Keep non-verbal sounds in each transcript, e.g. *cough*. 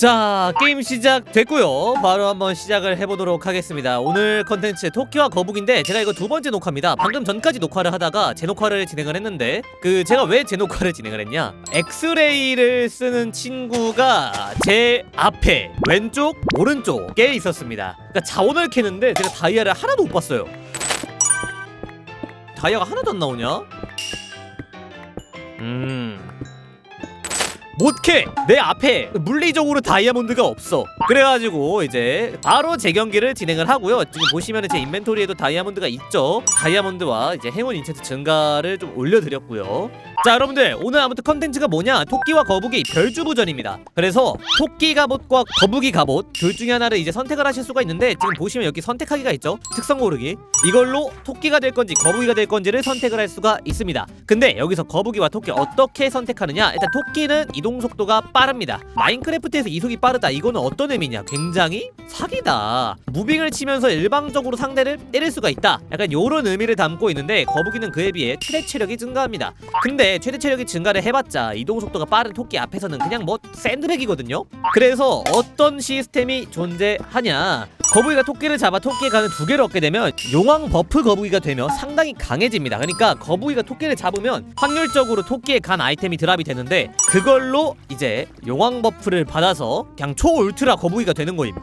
자 게임 시작됐고요. 바로 한번 시작을 해보도록 하겠습니다. 오늘 컨텐츠 토끼와 거북인데 제가 이거 두 번째 녹화입니다. 방금 전까지 녹화를 하다가 재녹화를 진행을 했는데 그 제가 왜 재녹화를 진행을 했냐? 엑스레이를 쓰는 친구가 제 앞에 왼쪽 오른쪽에 있었습니다. 그러니까 자원을 캐는데 제가 다이아를 하나도 못 봤어요. 다이아가 하나도 안 나오냐? 음 못캐 내 앞에 물리적으로 다이아몬드가 없어. 그래가지고 이제 바로 재경기를 진행을 하고요. 지금 보시면 제 인벤토리에도 다이아몬드가 있죠. 다이아몬드와 이제 행운 인챈트 증가를 좀 올려드렸고요 자 여러분들 오늘 아무튼 컨텐츠가 뭐냐? 토끼와 거북이 별주부전입니다. 그래서 토끼 갑옷과 거북이 갑옷 둘 중에 하나를 이제 선택을 하실 수가 있는데 지금 보시면 여기 선택하기가 있죠? 특성 고르기. 이걸로 토끼가 될 건지 거북이가 될 건지를 선택을 할 수가 있습니다. 근데 여기서 거북이와 토끼 어떻게 선택하느냐? 일단 토끼는 이동 속도가 빠릅니다. 마인크래프트에서 이속이 빠르다. 이거는 어떤 의미냐? 굉장히 사기다. 무빙을 치면서 일방적으로 상대를 때릴 수가 있다. 약간 요런 의미를 담고 있는데 거북이는 그에 비해 최대 체력이 증가합니다. 근데 최대 체력이 증가를 해봤자 이동 속도가 빠른 토끼 앞에서는 그냥 뭐 샌드백이거든요? 그래서 어떤 시스템이 존재하냐? 거북이가 토끼를 잡아 토끼의 간을 두 개를 얻게 되면 용왕 버프 거북이가 되며 상당히 강해집니다. 그러니까 거북이가 토끼를 잡으면 확률적으로 토끼의 간 아이템이 드랍이 되는데 그걸로 이제 용왕 버프를 받아서 그냥 초울트라 거북이가 되는 거임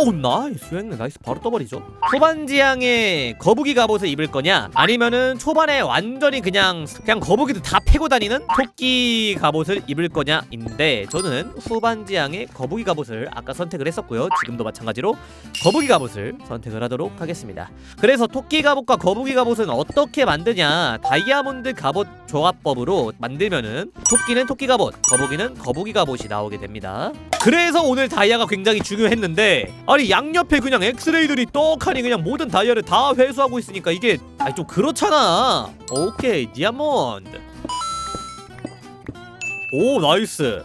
어우 나이스. 했네 나이스. 바로 떠버리죠. 후반지향에 거북이 갑옷을 입을 거냐? 아니면은 초반에 완전히 그냥 그냥 거북이도 다 패고 다니는 토끼 갑옷을 입을 거냐인데 저는 후반지향에 거북이 갑옷을 아까 선택을 했었고요. 지금도 마찬가지로 거북이 갑옷을 선택을 하도록 하겠습니다. 그래서 토끼 갑옷과 거북이 갑옷은 어떻게 만드냐? 다이아몬드 갑옷 조합법으로 만들면은 토끼는 토끼 갑옷 거북이는 거북이 갑옷이 나오게 됩니다 그래서 오늘 다이아가 굉장히 중요했는데 아니 양옆에 그냥 엑스레이들이 떡하니 그냥 모든 다이아를 다 회수하고 있으니까 이게 아니 좀 그렇잖아. 오케이 디아몬드. 오 나이스.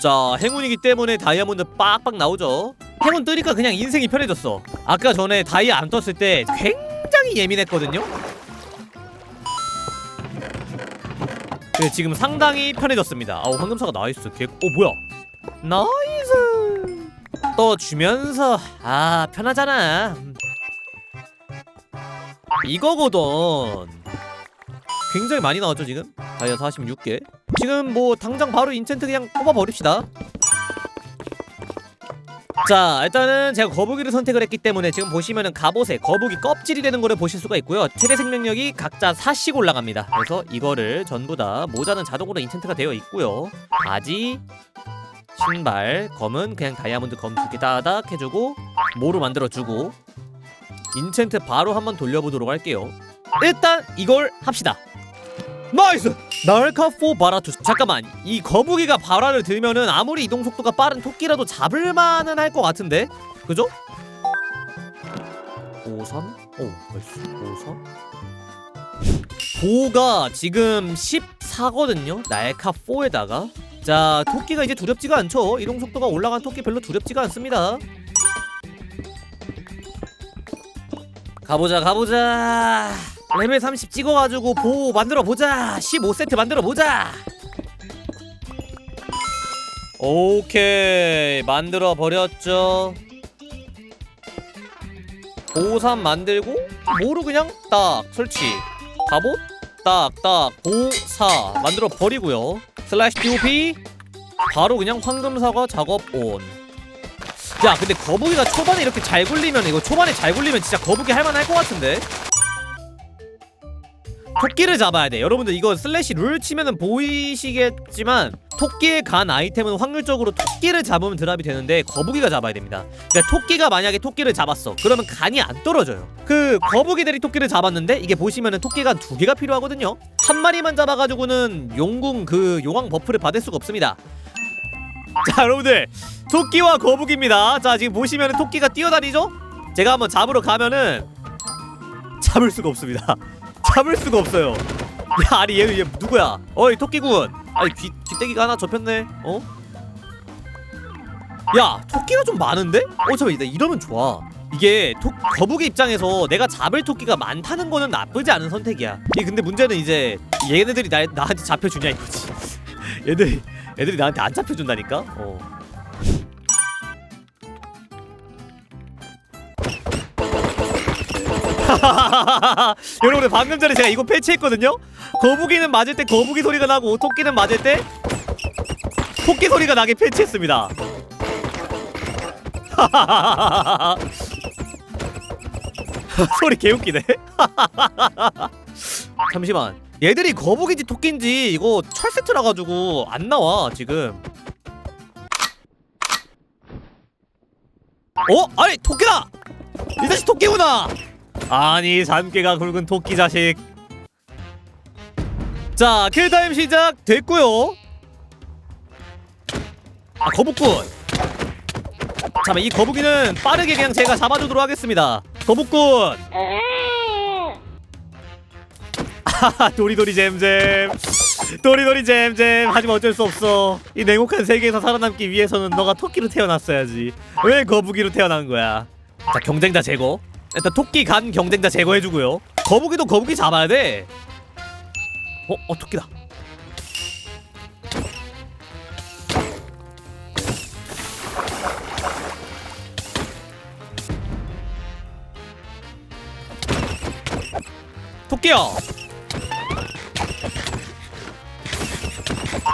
자 행운이기 때문에 다이아몬드 빡빡 나오죠. 행운 뜨니까 그냥 인생이 편해졌어. 아까 전에 다이아 안 떴을 때 굉장히 예민했거든요 근데 지금 상당히 편해졌습니다. 아우 황금사가 나이스. 개... 어 뭐야? 나이스! 또 주면서 아 편하잖아. 음. 이거거든. 굉장히 많이 나왔죠 지금? 다이아 46개. 지금 뭐 당장 바로 인챈트 그냥 뽑아 버립시다 자 일단은 제가 거북이를 선택을 했기 때문에 지금 보시면은 갑옷에 거북이 껍질이 되는 거를 보실 수가 있고요. 최대 생명력이 각자 4씩 올라갑니다. 그래서 이거를 전부 다 모자는 자동으로 인챈트가 되어 있고요. 바지 신발 검은 그냥 다이아몬드 검 두 개 따닥 해주고 모로 만들어주고 인챈트 바로 한번 돌려보도록 할게요. 일단 이걸 합시다. 나이스 날카포 바라투스. 잠깐만 이 거북이가 바라를 들면은 아무리 이동 속도가 빠른 토끼라도 잡을만은 할 것 같은데? 그죠? 53? 오 나이스 53 보가 지금 14거든요 날카 4에다가. 자 토끼가 이제 두렵지가 않죠? 이동 속도가 올라간 토끼 별로 두렵지가 않습니다. 가보자 가보자 레벨 30 찍어가지고 보 만들어 보자. 15세트 만들어 보자. 오케이. 만들어 버렸죠. 보3 만들고 모루 그냥? 딱 설치. 갑옷? 딱딱. 보4 만들어 버리고요. 슬래시 POP 바로 그냥 황금사과 작업 온. 야 근데 거북이가 초반에 이렇게 잘 굴리면 이거 초반에 잘 굴리면 진짜 거북이 할만할 것 같은데. 토끼를 잡아야 돼. 여러분들 이거 슬래시 룰 치면은 보이시겠지만 토끼의 간 아이템은 확률적으로 토끼를 잡으면 드랍이 되는데 거북이가 잡아야 됩니다. 그러니까 토끼가 만약에 토끼를 잡았어. 그러면 간이 안 떨어져요. 그 거북이들이 토끼를 잡았는데 이게 보시면은 토끼가 두 개가 필요하거든요. 한 마리만 잡아가지고는 용궁 그 용왕 버프를 받을 수가 없습니다. 자 여러분들 토끼와 거북입니다. 자 지금 보시면은 토끼가 뛰어다니죠? 제가 한번 잡으러 가면은 잡을 수가 없습니다. 잡을 수가 없어요. 야 아니 얘, 얘 누구야? 어이 토끼군. 아니 귀 귀때기가 하나 접혔네. 어? 야 토끼가 좀 많은데? 어 잠깐 만 이러면 좋아. 이게 토, 거북이 입장에서 내가 잡을 토끼가 많다는 거는 나쁘지 않은 선택이야. 이 근데 문제는 이제 얘네들이 나, 나한테 잡혀주냐 이거지 *laughs* 얘들이 애들이 나한테 안 잡혀준다니까 어. *laughs* 여러분들 방금 전에 제가 이거 패치했거든요 거북이는 맞을 때 거북이 소리가 나고 토끼는 맞을 때 토끼 소리가 나게 패치했습니다 *laughs* 소리 개웃기네 *laughs* 잠시만 얘들이 거북인지 토끼인지 이거 철 세트라 가지고 안 나와 지금 어? 아니 토끼다! 이 자식 토끼구나! 아니 잔깨가 굵은 토끼 자식. 자 킬타임 시작! 됐고요. 아 거북군. 잠깐만 이 거북이는 빠르게 그냥 제가 잡아주도록 하겠습니다. 거북군! 하하 도리도리 잼잼. 도리도리 잼잼. 하지만 어쩔 수 없어. 이 냉혹한 세계에서 살아남기 위해서는 너가 토끼로 태어났어야지. 왜 거북이로 태어난 거야? 자 경쟁자 제거 일단 토끼 간 경쟁자 제거해주고요. 거북이도 거북이 잡아야 돼. 어? 어 토끼다. 토끼야.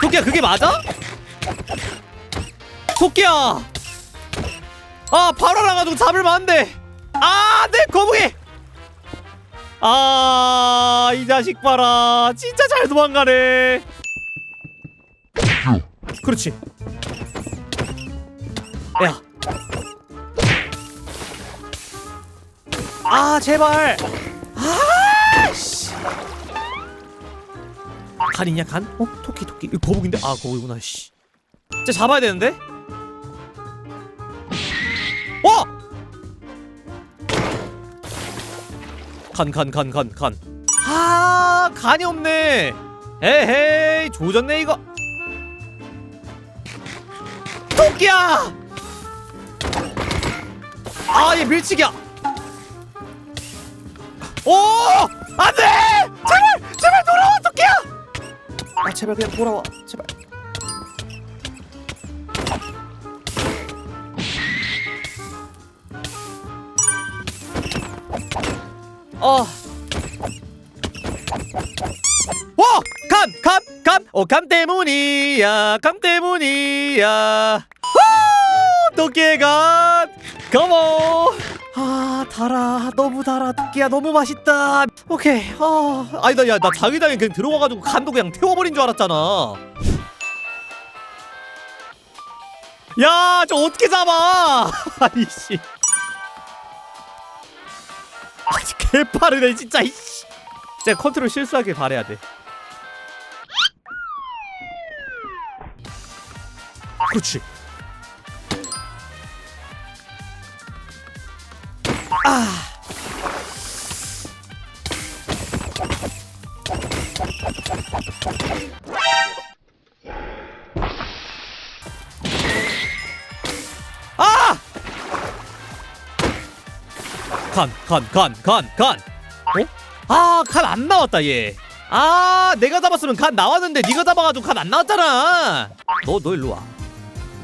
토끼야 그게 맞아? 토끼야. 아 바로 나가지고 잡을만 한데 아 내 거북이! 아 이 자식 봐라. 진짜 잘 도망가네. 그렇지. 야. 아 제발. 아 씨. 간 있냐 간? 어 토끼 토끼. 이거 거북인데? 아 거북이구나 씨. 진짜 잡아야 되는데 간 간 간 간 간. 아 간이 없네. 에헤이 조졌네 이거. 토끼야! 아 얘 밀치기야. 오 안 돼! 제발 제발 돌아와 토끼야! 아 제발 그냥 돌아와 제발 어. 와! 감! 감! 감! 어, 감 때문이야. 감 때문이야. 후! 토끼의 간! 고모! 아, 달아. 너무 달아. 토끼야, 너무 맛있다. 오케이. 어. 아니다, 야, 나 자기장에 그냥 들어가가지고 간도 그냥 태워버린 줄 알았잖아. 야, 저 어떻게 잡아? *laughs* 아이씨. 아, 개빠르네 진짜 이씨. 진짜 컨트롤 실수하길 바래야 돼. 그렇지. 아. 아! 간, 간, 간, 간, 간. 어? 아, 간안 나왔다 얘. 아, 내가 잡았으면 간 나왔는데 네가 잡아가지고 간안 나왔잖아. 너, 너 일로 와.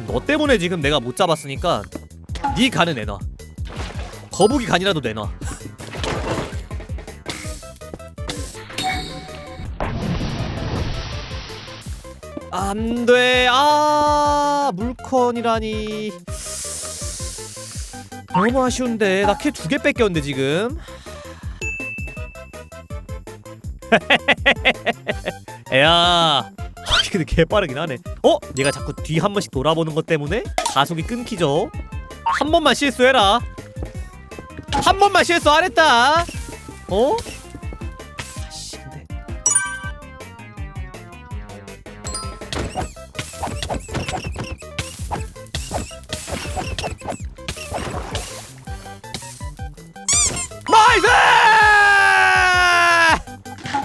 너 때문에 지금 내가 못 잡았으니까 네 간을 내놔. 거북이 간이라도 내놔. 안 돼. 아, 물컨이라니. 너무 아쉬운데 나 캐 두 개 뺏겼는데 지금. *laughs* 야. 근데 개 빠르긴 하네. 어? 얘가 자꾸 뒤 한 번씩 돌아보는 것 때문에 가속이 끊기죠. 한 번만 실수해라. 한 번만 실수 안 했다. 어?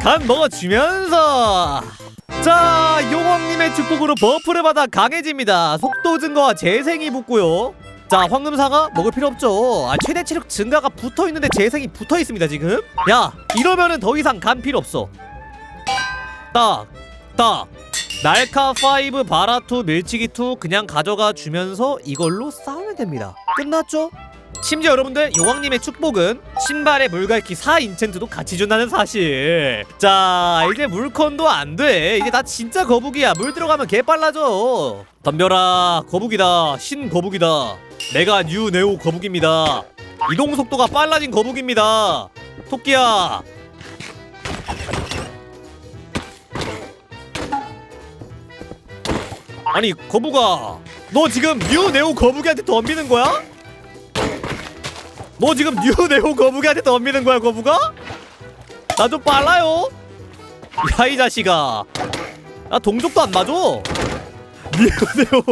간 먹어주면서 자 용왕님의 축복으로 버프를 받아 강해집니다 속도 증가와 재생이 붙고요 자 황금사가 먹을 필요 없죠 아 최대 체력 증가가 붙어있는데 재생이 붙어있습니다 지금 야 이러면은 더 이상 간 필요 없어 딱, 딱. 날카 5 바라 2 밀치기 2 그냥 가져가 주면서 이걸로 싸우면 됩니다. 끝났죠? 심지어 여러분들 여왕님의 축복은 신발에 물갈퀴 4 인챈트도 같이 준다는 사실. 자 이제 물컨도 안돼. 이제 나 진짜 거북이야. 물 들어가면 개 빨라져. 덤벼라. 거북이다. 신 거북이다. 내가 뉴 네오 거북입니다. 이동 속도가 빨라진 거북입니다. 토끼야. 아니 거북아. 너 지금 뉴 네오 거북이한테 덤비는 거야? 너 지금 뉴 네오 거북이한테 덤비는 거야 거북아? 나 좀 빨라요 야 이 자식아 나 동족도 안 맞아 뉴 네오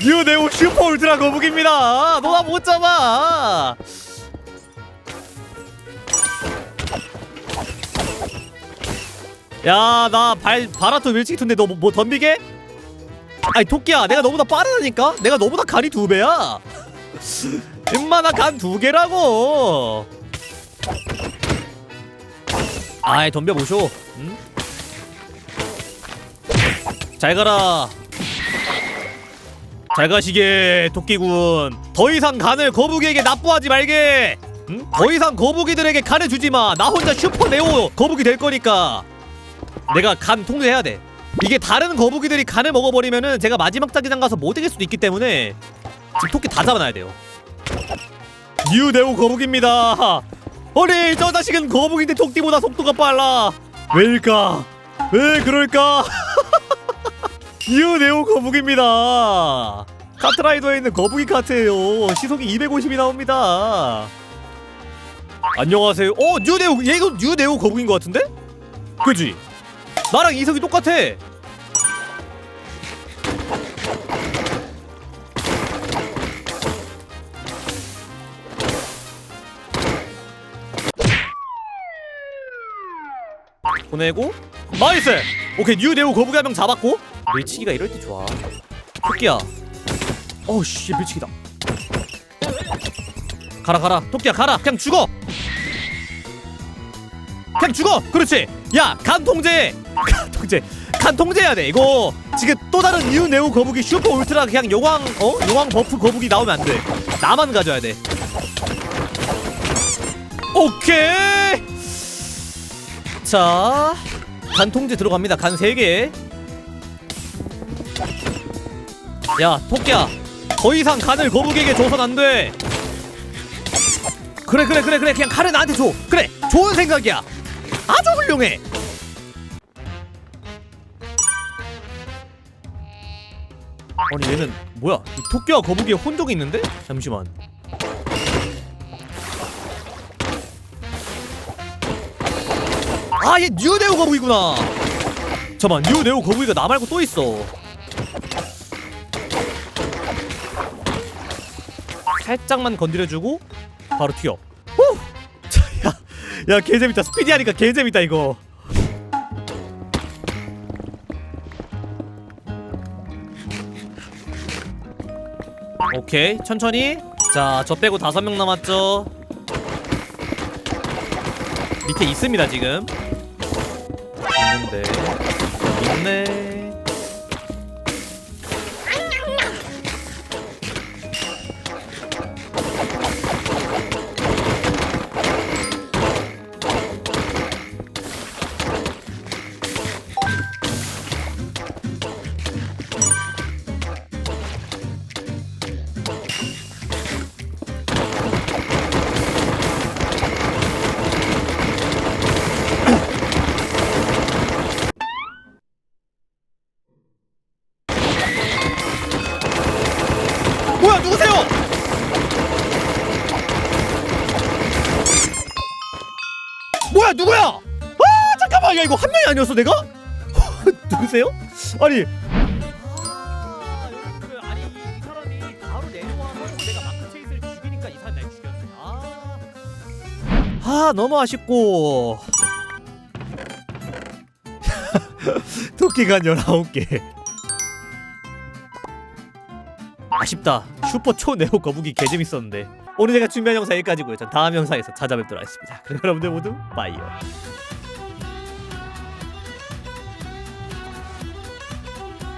뉴 네오 슈퍼 울트라 거북입니다 너 나 못 잡아 야 나 발 바라토 밀치기 툰데 너 뭐 덤비게? 아니 토끼야 내가 너보다 빠르다니까? 내가 너보다 간이 두 배야 나간두 개라고. 아이 덤벼 보쇼. 응? 잘 가라. 잘 가시게 토끼군. 더 이상 간을 거북이에게 납부하지 말게. 응? 더 이상 거북이들에게 간을 주지 마. 나 혼자 슈퍼 네오 거북이 될 거니까. 내가 간 통제해야 돼. 이게 다른 거북이들이 간을 먹어버리면은 제가 마지막 자기장 가서 못 이길 수도 있기 때문에 지금 토끼 다 잡아놔야 돼요 뉴 네오 거북입니다. 아니 저 자식은 거북인데 토끼보다 속도가 빨라. 왜일까? 왜 그럴까? *laughs* 뉴 네오 거북입니다. 카트라이더에 있는 거북이 카트예요. 시속이 250이 나옵니다. 안녕하세요. 어 뉴네오 얘 이거 뉴네오 거북인 것 같은데? 그지? 나랑 이석이 똑같아 보내고. 나이스! 오케이 뉴 네오 거북이 한 명 잡았고. 밀치기가 이럴 때 좋아. 토끼야. 어우씨 밀치기다. 가라 가라. 토끼야 가라. 그냥 죽어! 그냥 죽어! 그렇지! 야간 *laughs* 통제! 간 통제. 간 통제해야 돼 이거. 지금 또 다른 뉴 네오 거북이 슈퍼 울트라 그냥 용왕 어? 용왕 버프 거북이 나오면 안돼. 나만 가져야 돼. 오케이 자, 간 통제 들어갑니다. 간 3개. 야, 토끼야. 더 이상 간을 거북이에게 줘선 안 돼. 그래, 그래, 그래, 그래. 그냥 칼을 나한테 줘. 그래, 좋은 생각이야. 아주 훌륭해. 아니 얘는 뭐야? 이 토끼와 거북이에 혼종이 있는데? 잠시만. 아, 얘 뉴네오 거북이구나. 잠깐, 뉴네오 거북이가 나 말고 또 있어. 살짝만 건드려주고 바로 튀어. 후! *laughs* 자, 야, 야, 개 재밌다. 스피디 하니까 개 재밌다 이거. 오케이, 천천히. 자, 저 빼고 다섯 명 남았죠. 밑에 있습니다 지금. 있는데 있네. 내가? *laughs* 누구세요? 아니. 아 너무 아쉽고. *laughs* 토끼가 19개. 아쉽다. 슈퍼 초 네오 거북이 개재밌었는데. 오늘 제가 준비한 영상 여기까지고요. 전 다음 영상에서 찾아뵙도록 하겠습니다. 그럼 여러분들 모두 빠이요